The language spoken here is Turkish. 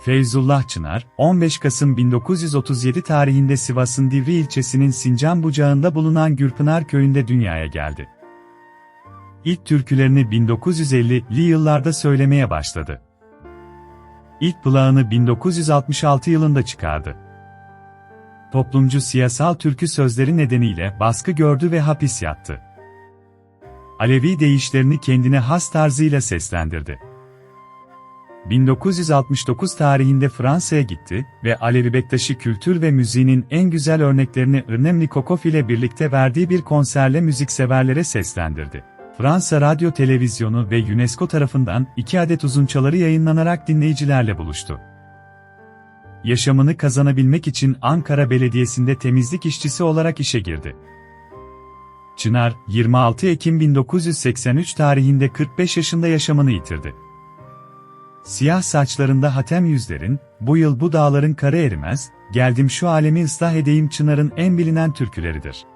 Feyzullah Çınar, 15 Kasım 1937 tarihinde Sivas'ın Divri ilçesinin Sincan bucağında bulunan Gürpınar köyünde dünyaya geldi. İlk türkülerini 1950'li yıllarda söylemeye başladı. İlk plağını 1966 yılında çıkardı. Toplumcu siyasal türkü sözleri nedeniyle baskı gördü ve hapis yattı. Alevi deyişlerini kendine has tarzıyla seslendirdi. 1969 tarihinde Fransa'ya gitti ve Alevi Bektaşi kültür ve müziğinin en güzel örneklerini Irnemli Kokof ile birlikte verdiği bir konserle müzikseverlere seslendirdi. Fransa Radyo Televizyonu ve UNESCO tarafından iki adet uzunçaları yayınlanarak dinleyicilerle buluştu. Yaşamını kazanabilmek için Ankara Belediyesi'nde temizlik işçisi olarak işe girdi. Çınar, 26 Ekim 1983 tarihinde 45 yaşında yaşamını yitirdi. Siyah saçlarında hatem yüzlerin, bu yıl bu dağların karı erimez, geldim şu alemi ıslah edeyim Çınar'ın en bilinen türküleridir.